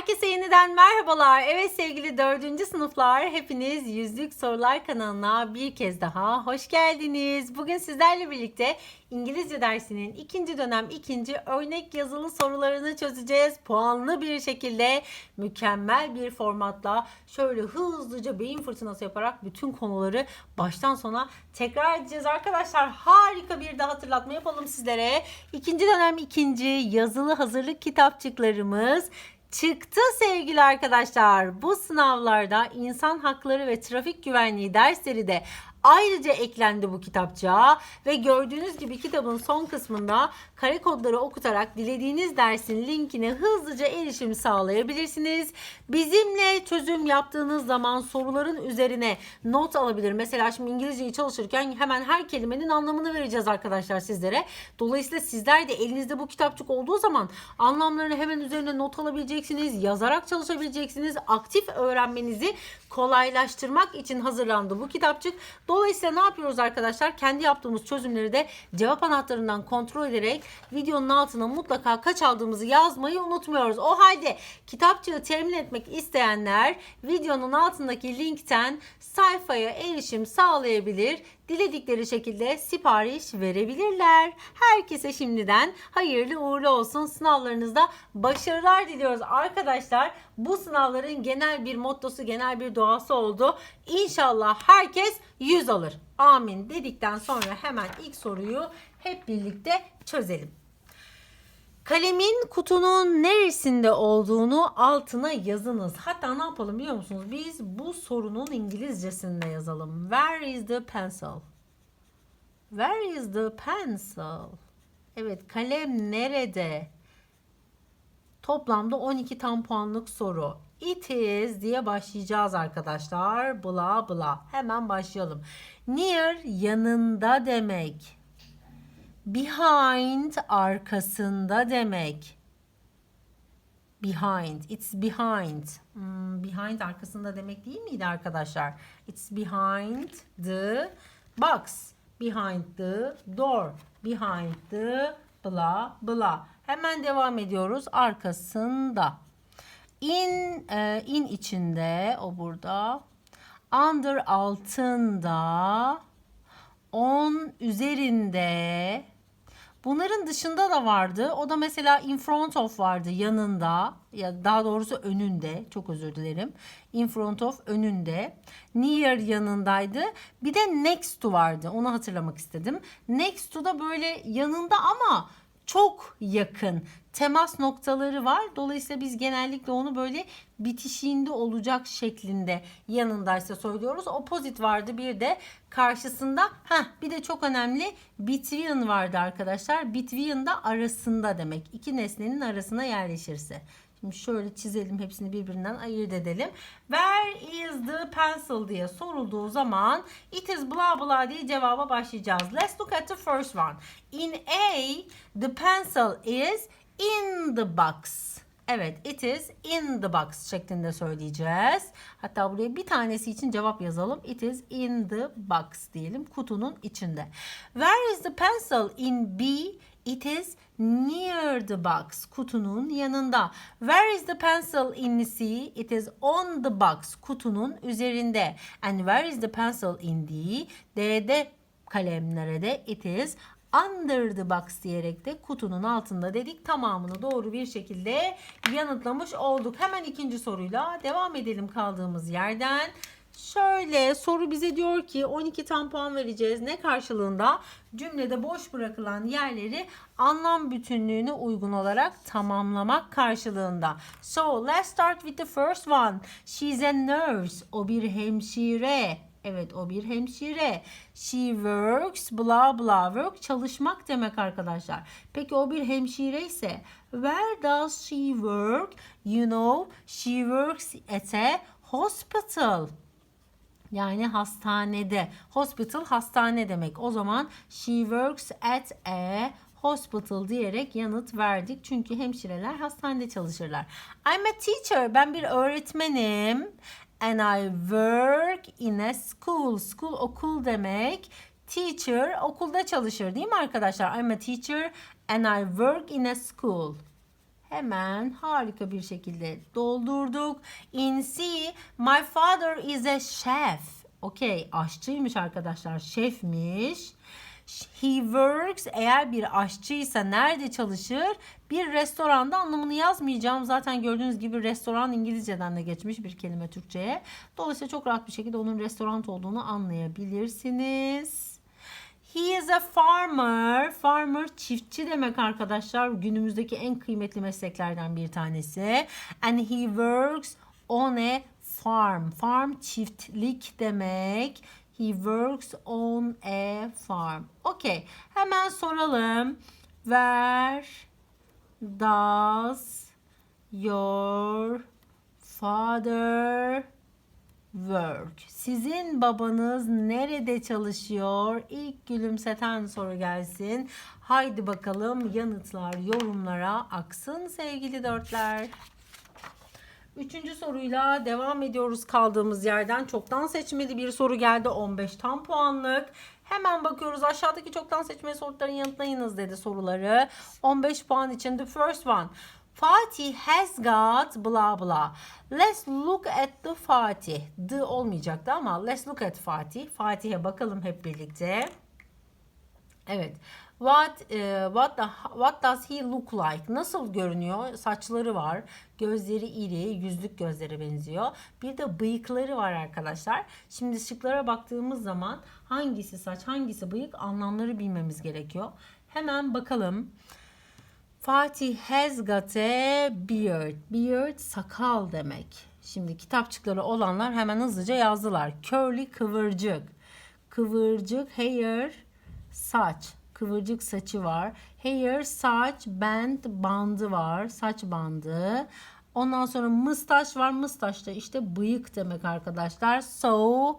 Herkese yeniden merhabalar. Evet sevgili dördüncü sınıflar hepiniz Yüzlük Sorular kanalına bir kez daha hoş geldiniz. Bugün sizlerle birlikte İngilizce dersinin ikinci dönem ikinci örnek yazılı sorularını çözeceğiz. Puanlı bir şekilde mükemmel bir formatla şöyle hızlıca beyin fırtınası yaparak bütün konuları baştan sona tekrar edeceğiz arkadaşlar. Harika bir de hatırlatma yapalım sizlere. İkinci dönem ikinci yazılı hazırlık kitapçıklarımız Çıktı sevgili arkadaşlar. Bu sınavlarda insan hakları ve trafik güvenliği dersleri de ayrıca eklendi bu kitapçığa ve gördüğünüz gibi kitabın son kısmında kare kodları okutarak dilediğiniz dersin linkine hızlıca erişim sağlayabilirsiniz. Bizimle çözüm yaptığınız zaman soruların üzerine not alabilir. Mesela şimdi İngilizceyi çalışırken hemen her kelimenin anlamını vereceğiz arkadaşlar sizlere. Dolayısıyla sizler de elinizde bu kitapçık olduğu zaman anlamlarını hemen üzerine not alabileceksiniz. Yazarak çalışabileceksiniz. Aktif öğrenmenizi kolaylaştırmak için hazırlandı bu kitapçık. Dolayısıyla ne yapıyoruz arkadaşlar? Kendi yaptığımız çözümleri de cevap anahtarından kontrol ederek videonun altına mutlaka kaç aldığımızı yazmayı unutmuyoruz. O halde kitapçığı temin etmek isteyenler videonun altındaki linkten sayfaya erişim sağlayabilir. Diledikleri şekilde sipariş verebilirler. Herkese şimdiden hayırlı uğurlu olsun. Sınavlarınızda başarılar diliyoruz arkadaşlar. Bu sınavların genel bir mottosu, genel bir doğası oldu. İnşallah herkes 100 alır. Amin dedikten sonra hemen ilk soruyu hep birlikte çözelim. Kalemin kutunun neresinde olduğunu altına yazınız. Hatta ne yapalım biliyor musunuz? Biz bu sorunun İngilizcesinde yazalım. Where is the pencil? Where is the pencil? Evet kalem nerede? Toplamda 12 tam puanlık soru. It is diye başlayacağız arkadaşlar. Bla bla. Hemen başlayalım. Near yanında demek. Behind arkasında demek. Behind. It's behind. Hmm, behind arkasında demek değil miydi arkadaşlar? It's behind the box. Behind the door. Behind the bla bla. Hemen devam ediyoruz. Arkasında. In e, in içinde o burada. Under altında. On üzerinde. Bunların dışında da vardı. O da mesela in front of vardı yanında ya daha doğrusu önünde. Çok özür dilerim. In front of önünde. Near yanındaydı. Bir de next to vardı. Onu hatırlamak istedim. Next to da böyle yanında ama çok yakın temas noktaları var. Dolayısıyla biz genellikle onu böyle bitişiğinde olacak şeklinde yanındaysa söylüyoruz. Opposite vardı bir de karşısında. Heh, bir de çok önemli between vardı arkadaşlar. Between da arasında demek. İki nesnenin arasına yerleşirse. Şimdi şöyle çizelim hepsini birbirinden ayırt edelim. Where is the pencil diye sorulduğu zaman it is blah blah diye cevaba başlayacağız. Let's look at the first one. In A, the pencil is in the box. Evet, it is in the box şeklinde söyleyeceğiz. Hatta buraya bir tanesi için cevap yazalım. It is in the box diyelim. Kutunun içinde. Where is the pencil in B? It is near the box. Kutunun yanında. Where is the pencil in C? It is on the box. Kutunun üzerinde. And where is the pencil in D? D'de kalem nerede? It is under the box diyerek de kutunun altında dedik. Tamamını doğru bir şekilde yanıtlamış olduk. Hemen ikinci soruyla devam edelim kaldığımız yerden. Şöyle soru bize diyor ki 12 tam puan vereceğiz. Ne karşılığında? Cümlede boş bırakılan yerleri anlam bütünlüğüne uygun olarak tamamlamak karşılığında. So let's start with the first one. She's a nurse. O bir hemşire. Evet o bir hemşire. She works bla bla work çalışmak demek arkadaşlar. Peki o bir hemşire ise where does she work? You know she works at a hospital. Yani hastanede. Hospital hastane demek. O zaman she works at a hospital diyerek yanıt verdik. Çünkü hemşireler hastanede çalışırlar. I'm a teacher. Ben bir öğretmenim. And I work in a school. School okul demek. Teacher okulda çalışır değil mi arkadaşlar? I'm a teacher and I work in a school. Hemen harika bir şekilde doldurduk. In C, my father is a chef. Okey, aşçıymış arkadaşlar, şefmiş. He works eğer bir aşçıysa nerede çalışır? Bir restoranda anlamını yazmayacağım. Zaten gördüğünüz gibi restoran İngilizceden de geçmiş bir kelime Türkçe'ye. Dolayısıyla çok rahat bir şekilde onun restoran olduğunu anlayabilirsiniz. He is a farmer. Farmer çiftçi demek arkadaşlar. Günümüzdeki en kıymetli mesleklerden bir tanesi. And he works on a farm. Farm çiftlik demek. He works on a farm. Okay. Hemen soralım. Where does your father work? Sizin babanız nerede çalışıyor? İlk gülümseten soru gelsin. Haydi bakalım yanıtlar yorumlara aksın sevgili dörtler. Üçüncü soruyla devam ediyoruz kaldığımız yerden. Çoktan seçmeli bir soru geldi. 15 tam puanlık. Hemen bakıyoruz aşağıdaki çoktan seçmeli soruların yanıtlayınız dedi soruları. 15 puan için the first one. Fatih has got blah blah. Let's look at the Fatih. The olmayacaktı ama let's look at Fatih. Fatih'e bakalım hep birlikte. Evet. What e, what the, what does he look like? Nasıl görünüyor? Saçları var. Gözleri iri, yüzlük gözlere benziyor. Bir de bıyıkları var arkadaşlar. Şimdi şıklara baktığımız zaman hangisi saç, hangisi bıyık anlamları bilmemiz gerekiyor. Hemen bakalım. Fatih has got a beard. Beard sakal demek. Şimdi kitapçıkları olanlar hemen hızlıca yazdılar. Curly kıvırcık. Kıvırcık hair saç. Kıvırcık saçı var. Hair saç band bandı var. Saç bandı. Ondan sonra mustache var. Mustache da işte bıyık demek arkadaşlar. So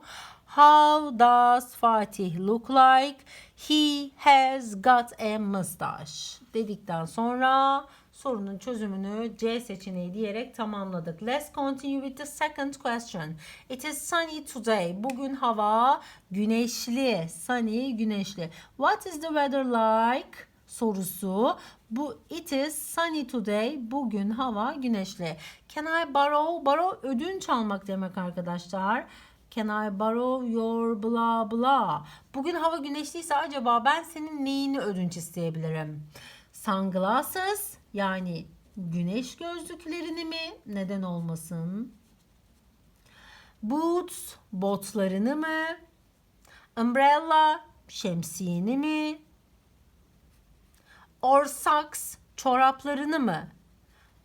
how does Fatih look like? He has got a mustache. Dedikten sonra sorunun çözümünü C seçeneği diyerek tamamladık. Let's continue with the second question. It is sunny today. Bugün hava güneşli. Sunny, güneşli. What is the weather like? sorusu. Bu it is sunny today. Bugün hava güneşli. Can I borrow? Borrow ödünç almak demek arkadaşlar. Can I borrow your blah blah? Bugün hava güneşliyse acaba ben senin neyini ödünç isteyebilirim? Sunglasses yani güneş gözlüklerini mi? Neden olmasın? Boots botlarını mı? Umbrella şemsiyeni mi? Or socks çoraplarını mı?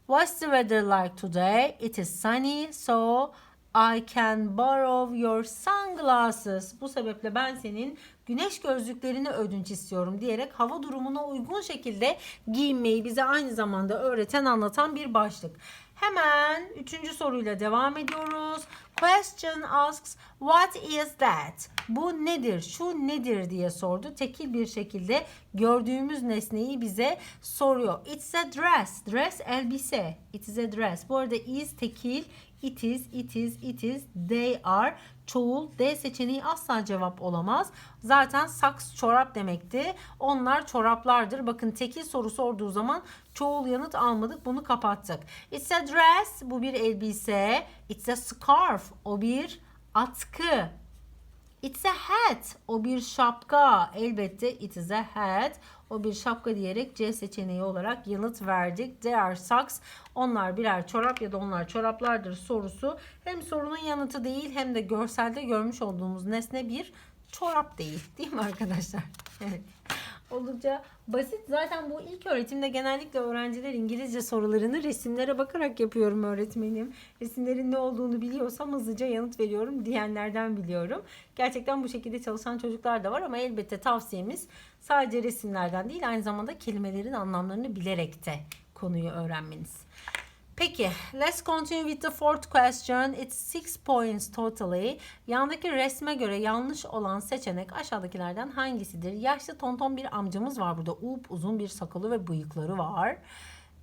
What's the weather like today? It is sunny, so I can borrow your sunglasses. Bu sebeple ben senin güneş gözlüklerini ödünç istiyorum diyerek hava durumuna uygun şekilde giyinmeyi bize aynı zamanda öğreten anlatan bir başlık. Hemen üçüncü soruyla devam ediyoruz. Question asks what is that? Bu nedir? Şu nedir diye sordu. Tekil bir şekilde gördüğümüz nesneyi bize soruyor. It's a dress. Dress elbise. It is a dress. Bu arada is tekil It is, it is, it is, they are, çoğul, D seçeneği asla cevap olamaz. Zaten saks çorap demekti. Onlar çoraplardır. Bakın tekil soru sorduğu zaman çoğul yanıt almadık. Bunu kapattık. It's a dress. Bu bir elbise. It's a scarf. O bir atkı. It's a hat. O bir şapka. Elbette it is a hat. O bir şapka diyerek C seçeneği olarak yanıt verdik. They are socks. Onlar birer çorap ya da onlar çoraplardır sorusu. Hem sorunun yanıtı değil hem de görselde görmüş olduğumuz nesne bir çorap değil. Değil mi arkadaşlar? Evet. Oldukça basit. Zaten bu ilk öğretimde genellikle öğrenciler İngilizce sorularını resimlere bakarak yapıyorum öğretmenim. Resimlerin ne olduğunu biliyorsam hızlıca yanıt veriyorum diyenlerden biliyorum. Gerçekten bu şekilde çalışan çocuklar da var ama elbette tavsiyemiz sadece resimlerden değil aynı zamanda kelimelerin anlamlarını bilerek de konuyu öğrenmeniz. Peki, let's continue with the fourth question. It's six points totally. Yandaki resme göre yanlış olan seçenek aşağıdakilerden hangisidir? Yaşlı tonton bir amcamız var burada. Up uzun bir sakalı ve bıyıkları var.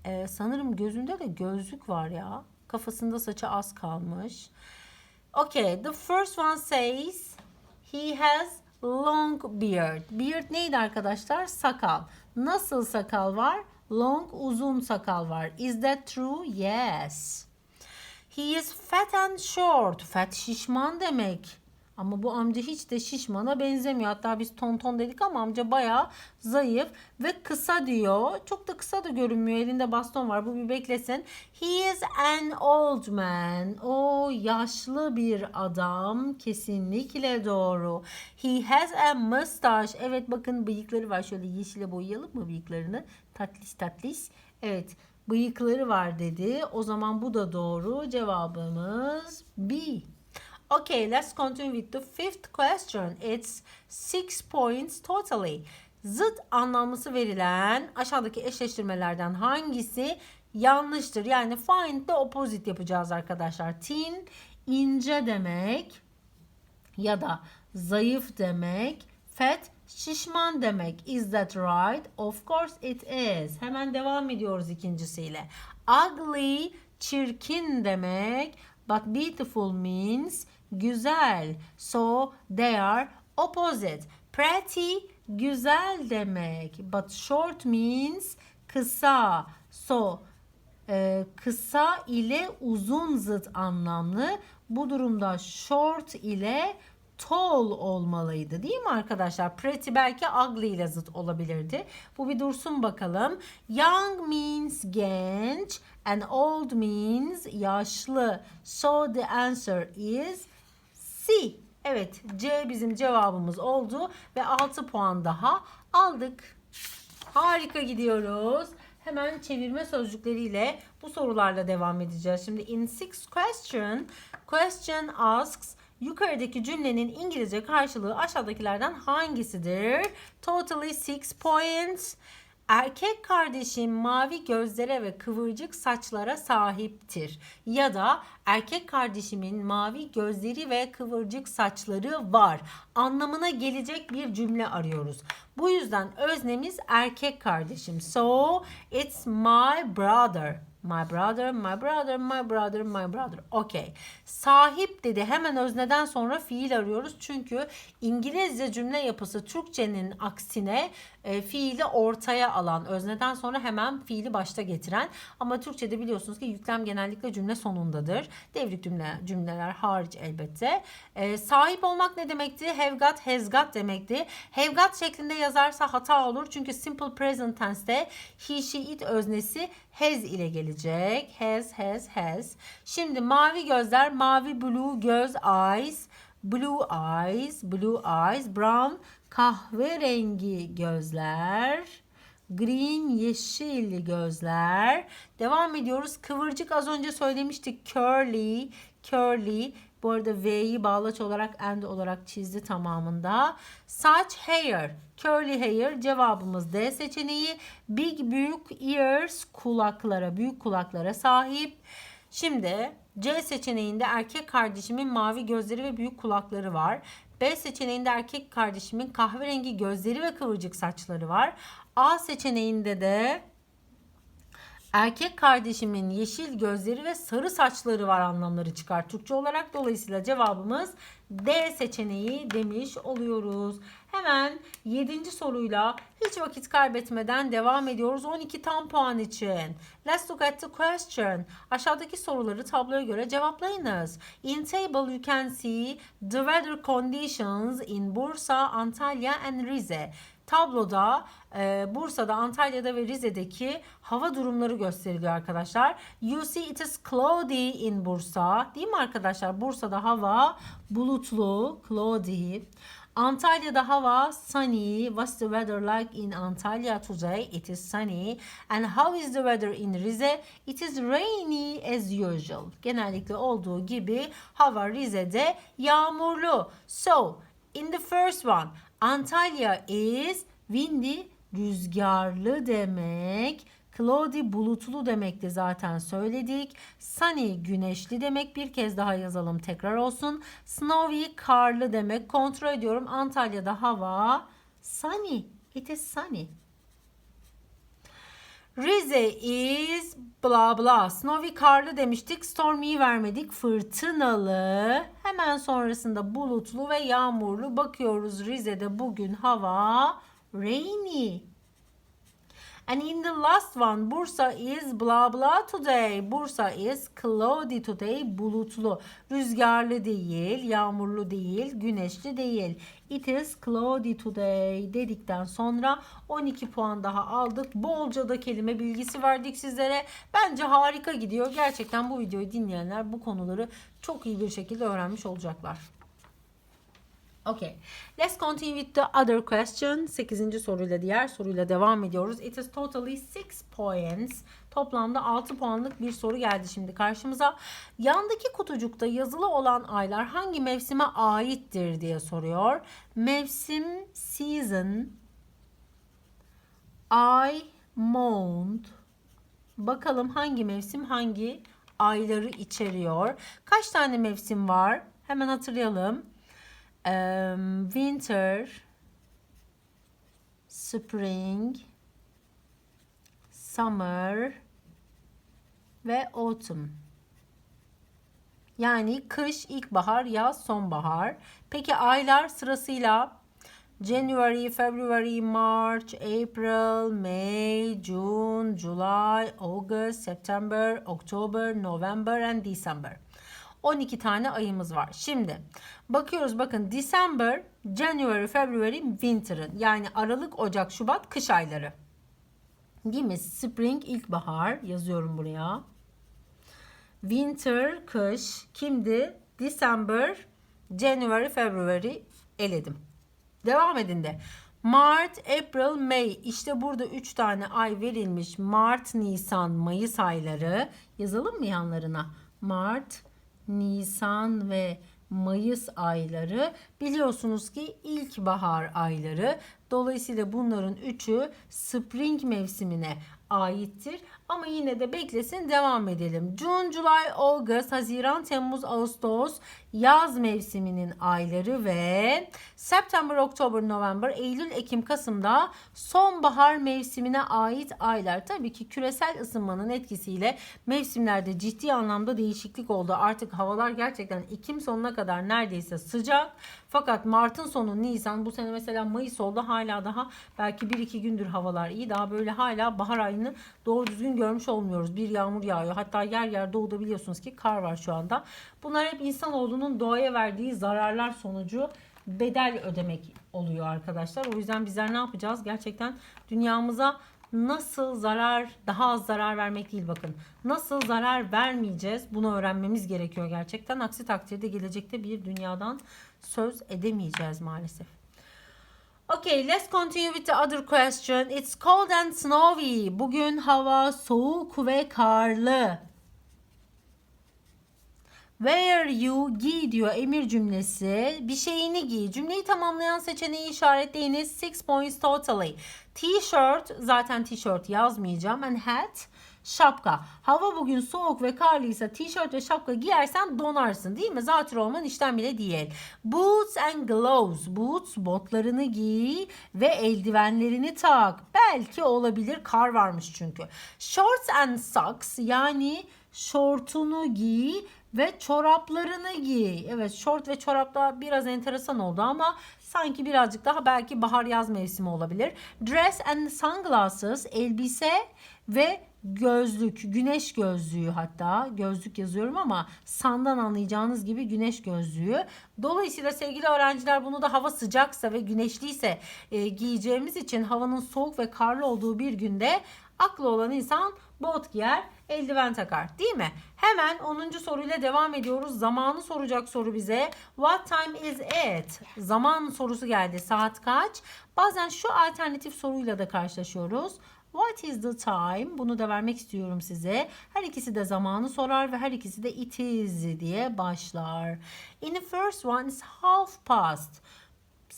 Ee, sanırım gözünde de gözlük var ya. Kafasında saçı az kalmış. Okay, the first one says he has long beard. Beard neydi arkadaşlar? Sakal. Nasıl sakal var? Long uzun sakal var. Is that true? Yes. He is fat and short. Fat şişman demek. Ama bu amca hiç de şişmana benzemiyor. Hatta biz tonton dedik ama amca bayağı zayıf ve kısa diyor. Çok da kısa da görünmüyor. Elinde baston var. Bu bir beklesin. He is an old man. O yaşlı bir adam. Kesinlikle doğru. He has a mustache. Evet bakın bıyıkları var. Şöyle yeşile boyayalım mı bıyıklarını? Tatlis tatlis. Evet bıyıkları var dedi. O zaman bu da doğru. Cevabımız B. Okay, let's continue with the fifth question. It's six points totally. Zıt anlamlısı verilen aşağıdaki eşleştirmelerden hangisi yanlıştır? Yani find the opposite yapacağız arkadaşlar. Thin ince demek ya da zayıf demek. Fat şişman demek. Is that right? Of course it is. Hemen devam ediyoruz ikincisiyle. Ugly çirkin demek. But beautiful means güzel. So they are opposite. Pretty güzel demek. But short means kısa. So e, kısa ile uzun zıt anlamlı. Bu durumda short ile tall olmalıydı değil mi arkadaşlar? Pretty belki ugly ile zıt olabilirdi. Bu bir dursun bakalım. Young means genç and old means yaşlı. So the answer is C. Evet C bizim cevabımız oldu ve 6 puan daha aldık. Harika gidiyoruz. Hemen çevirme sözcükleriyle bu sorularla devam edeceğiz. Şimdi in six question, question asks yukarıdaki cümlenin İngilizce karşılığı aşağıdakilerden hangisidir? Totally six points. Erkek kardeşim mavi gözlere ve kıvırcık saçlara sahiptir. Ya da erkek kardeşimin mavi gözleri ve kıvırcık saçları var. Anlamına gelecek bir cümle arıyoruz. Bu yüzden öznemiz erkek kardeşim. So it's my brother. My brother, my brother, my brother, my brother. Okay. Sahip dedi. Hemen özneden sonra fiil arıyoruz. Çünkü İngilizce cümle yapısı Türkçenin aksine e, fiili ortaya alan, özneden sonra hemen fiili başta getiren. Ama Türkçe'de biliyorsunuz ki yüklem genellikle cümle sonundadır. Devrik cümle, cümleler hariç elbette. E, sahip olmak ne demekti? Have got, has got demekti. Have got şeklinde yazarsa hata olur. Çünkü simple present tense'te he, she, it öznesi has ile gelecek. Has, has, has. Şimdi mavi gözler, mavi blue göz eyes, blue eyes, blue eyes, brown kahverengi gözler, green yeşil gözler. Devam ediyoruz. Kıvırcık az önce söylemiştik. Curly, curly. Bu arada V'yi bağlaç olarak and olarak çizdi tamamında. Saç hair, curly hair cevabımız D seçeneği. Big büyük ears kulaklara, büyük kulaklara sahip. Şimdi C seçeneğinde erkek kardeşimin mavi gözleri ve büyük kulakları var. B seçeneğinde erkek kardeşimin kahverengi gözleri ve kıvırcık saçları var. A seçeneğinde de erkek kardeşimin yeşil gözleri ve sarı saçları var anlamları çıkar Türkçe olarak. Dolayısıyla cevabımız D seçeneği demiş oluyoruz. Hemen 7. soruyla hiç vakit kaybetmeden devam ediyoruz. 12 tam puan için. Let's look at the question. Aşağıdaki soruları tabloya göre cevaplayınız. In table you can see the weather conditions in Bursa, Antalya and Rize. Tabloda e, Bursa'da, Antalya'da ve Rize'deki hava durumları gösteriliyor arkadaşlar. You see it is cloudy in Bursa. Değil mi arkadaşlar? Bursa'da hava bulutlu, cloudy. Antalya'da hava sunny. What's the weather like in Antalya today? It is sunny. And how is the weather in Rize? It is rainy as usual. Genellikle olduğu gibi hava Rize'de yağmurlu. So, in the first one, Antalya is windy, rüzgarlı demek. Cloudy bulutlu demekti zaten söyledik. Sunny güneşli demek. Bir kez daha yazalım tekrar olsun. Snowy karlı demek. Kontrol ediyorum. Antalya'da hava sunny. It is sunny. Rize is bla bla. Snowy karlı demiştik. Stormy vermedik. Fırtınalı. Hemen sonrasında bulutlu ve yağmurlu. Bakıyoruz Rize'de bugün hava rainy. And in the last one Bursa is blah blah today. Bursa is cloudy today. Bulutlu. Rüzgarlı değil, yağmurlu değil, güneşli değil. It is cloudy today dedikten sonra 12 puan daha aldık. Bolca da kelime bilgisi verdik sizlere. Bence harika gidiyor. Gerçekten bu videoyu dinleyenler bu konuları çok iyi bir şekilde öğrenmiş olacaklar. Okay. Let's continue with the other question. 8. soruyla diğer soruyla devam ediyoruz. It is totally 6 points. Toplamda 6 puanlık bir soru geldi şimdi karşımıza. Yandaki kutucukta yazılı olan aylar hangi mevsime aittir diye soruyor. Mevsim season ay month Bakalım hangi mevsim hangi ayları içeriyor. Kaç tane mevsim var? Hemen hatırlayalım. Um, winter, spring, summer ve autumn. Yani kış, ilkbahar, yaz, sonbahar. Peki aylar sırasıyla January, February, March, April, May, June, July, August, September, October, November and December. 12 tane ayımız var. Şimdi bakıyoruz bakın December, January, February winter'ın yani Aralık, Ocak, Şubat kış ayları. Değil mi? Spring ilkbahar yazıyorum buraya. Winter kış kimdi? December, January, February eledim. Devam edin de. Mart, April, May. İşte burada 3 tane ay verilmiş. Mart, Nisan, Mayıs ayları. Yazalım mı yanlarına? Mart, Nisan ve Mayıs ayları biliyorsunuz ki ilkbahar ayları. Dolayısıyla bunların üçü spring mevsimine aittir. Ama yine de beklesin devam edelim. June, July, August, Haziran, Temmuz, Ağustos yaz mevsiminin ayları ve September, October, November, Eylül, Ekim, Kasım'da sonbahar mevsimine ait aylar. Tabii ki küresel ısınmanın etkisiyle mevsimlerde ciddi anlamda değişiklik oldu. Artık havalar gerçekten Ekim sonuna kadar neredeyse sıcak. Fakat Mart'ın sonu Nisan bu sene mesela Mayıs oldu hala daha belki 1-2 gündür havalar iyi. Daha böyle hala bahar ayını doğru düzgün görmüş olmuyoruz. Bir yağmur yağıyor. Hatta yer yer doğuda biliyorsunuz ki kar var şu anda. Bunlar hep insanoğlunun doğaya verdiği zararlar sonucu bedel ödemek oluyor arkadaşlar. O yüzden bizler ne yapacağız? Gerçekten dünyamıza nasıl zarar, daha az zarar vermek değil bakın. Nasıl zarar vermeyeceğiz bunu öğrenmemiz gerekiyor gerçekten. Aksi takdirde gelecekte bir dünyadan söz edemeyeceğiz maalesef. Okay, let's continue with the other question. It's cold and snowy. Bugün hava soğuk ve karlı. Wear you giy diyor emir cümlesi. Bir şeyini giy. Cümleyi tamamlayan seçeneği işaretleyiniz. 6 points totally. T-shirt zaten t-shirt yazmayacağım. And hat şapka. Hava bugün soğuk ve karlıysa tişört ve şapka giyersen donarsın değil mi? Zatür olman işten bile değil. Boots and gloves. Boots botlarını giy ve eldivenlerini tak. Belki olabilir kar varmış çünkü. Shorts and socks yani şortunu giy ve çoraplarını giy. Evet şort ve çoraplar biraz enteresan oldu ama sanki birazcık daha belki bahar yaz mevsimi olabilir. Dress and sunglasses elbise ve gözlük, güneş gözlüğü hatta gözlük yazıyorum ama sandan anlayacağınız gibi güneş gözlüğü. Dolayısıyla sevgili öğrenciler bunu da hava sıcaksa ve güneşliyse e, giyeceğimiz için havanın soğuk ve karlı olduğu bir günde aklı olan insan bot giyer, eldiven takar değil mi? Hemen 10. soruyla devam ediyoruz. Zamanı soracak soru bize. What time is it? Zaman sorusu geldi. Saat kaç? Bazen şu alternatif soruyla da karşılaşıyoruz. What is the time? Bunu da vermek istiyorum size. Her ikisi de zamanı sorar ve her ikisi de it is diye başlar. In the first one is half past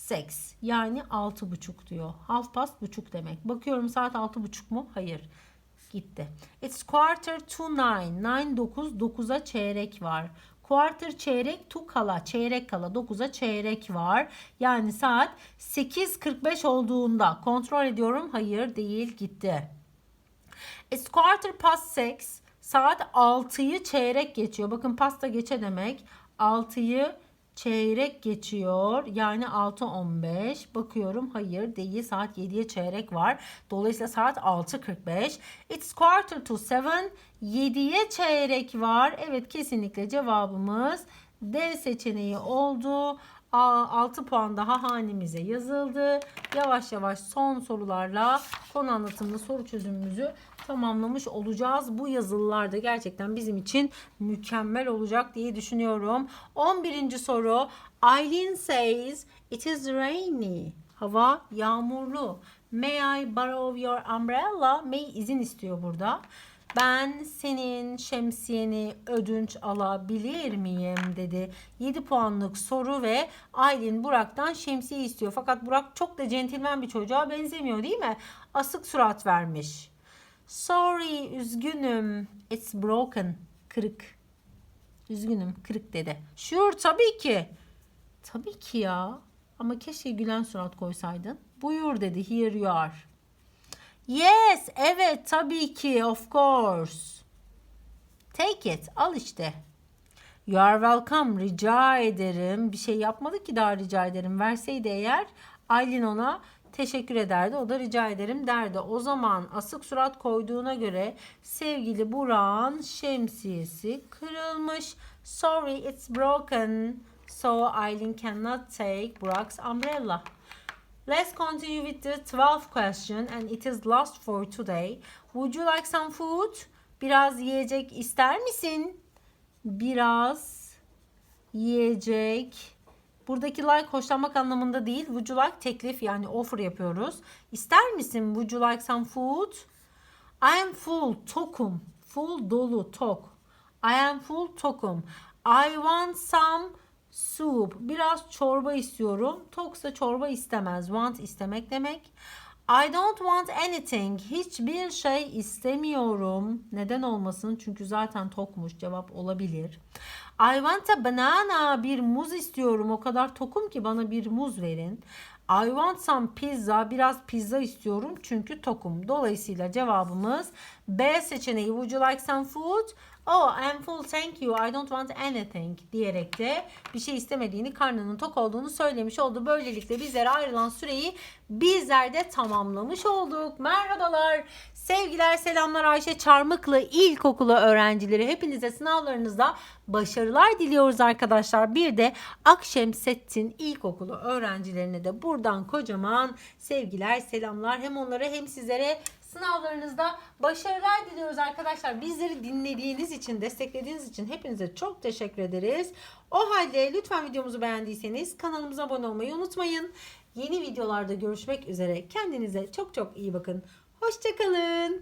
six. Yani altı buçuk diyor. Half past buçuk demek. Bakıyorum saat altı buçuk mu? Hayır. Gitti. It's quarter to nine. Nine dokuz. Dokuza çeyrek var. Quarter çeyrek to kala. Çeyrek kala. 9'a çeyrek var. Yani saat 8.45 olduğunda kontrol ediyorum. Hayır değil gitti. It's quarter past six. Saat 6'yı çeyrek geçiyor. Bakın pasta geçe demek. 6'yı çeyrek geçiyor. Yani 6.15. Bakıyorum hayır değil. Saat 7'ye çeyrek var. Dolayısıyla saat 6.45. It's quarter to seven. 7'ye çeyrek var. Evet kesinlikle cevabımız D seçeneği oldu. 6 puan daha hanemize yazıldı. Yavaş yavaş son sorularla konu anlatımlı soru çözümümüzü tamamlamış olacağız. Bu yazılılar da gerçekten bizim için mükemmel olacak diye düşünüyorum. 11. soru. Eileen says it is rainy. Hava yağmurlu. May I borrow your umbrella? May izin istiyor burada. Ben senin şemsiyeni ödünç alabilir miyim dedi. 7 puanlık soru ve Aylin Burak'tan şemsiye istiyor. Fakat Burak çok da centilmen bir çocuğa benzemiyor değil mi? Asık surat vermiş. Sorry, üzgünüm. It's broken. Kırık. Üzgünüm, kırık dedi. Sure, tabii ki. Tabii ki ya. Ama keşke gülen surat koysaydın. Buyur dedi. Here you are. Yes, evet tabii ki of course. Take it, al işte. You are welcome, rica ederim. Bir şey yapmadı ki daha rica ederim. Verseydi eğer Aylin ona teşekkür ederdi. O da rica ederim derdi. O zaman asık surat koyduğuna göre sevgili Burak'ın şemsiyesi kırılmış. Sorry, it's broken. So Aylin cannot take Burak's umbrella. Let's continue with the 12th question and it is last for today. Would you like some food? Biraz yiyecek ister misin? Biraz yiyecek. Buradaki like hoşlanmak anlamında değil. Would you like teklif yani offer yapıyoruz. İster misin? Would you like some food? I am full, tokum. Full dolu, tok. I am full, tokum. I want some soup. Biraz çorba istiyorum. Toksa çorba istemez. Want istemek demek. I don't want anything. Hiçbir şey istemiyorum. Neden olmasın? Çünkü zaten tokmuş. Cevap olabilir. I want a banana. Bir muz istiyorum. O kadar tokum ki bana bir muz verin. I want some pizza. Biraz pizza istiyorum çünkü tokum. Dolayısıyla cevabımız B seçeneği. Would you like some food? Oh, I'm full thank you. I don't want anything diyerek de bir şey istemediğini, karnının tok olduğunu söylemiş oldu. Böylelikle bizlere ayrılan süreyi bizler de tamamlamış olduk. Merhabalar. Sevgiler, selamlar Ayşe Çarmıklı İlkokulu öğrencileri. Hepinize sınavlarınızda başarılar diliyoruz arkadaşlar. Bir de Akşemsettin İlkokulu öğrencilerine de buradan kocaman sevgiler, selamlar. Hem onlara hem sizlere sınavlarınızda başarılar diliyoruz arkadaşlar. Bizleri dinlediğiniz için, desteklediğiniz için hepinize çok teşekkür ederiz. O halde lütfen videomuzu beğendiyseniz kanalımıza abone olmayı unutmayın. Yeni videolarda görüşmek üzere. Kendinize çok çok iyi bakın. Hoşçakalın.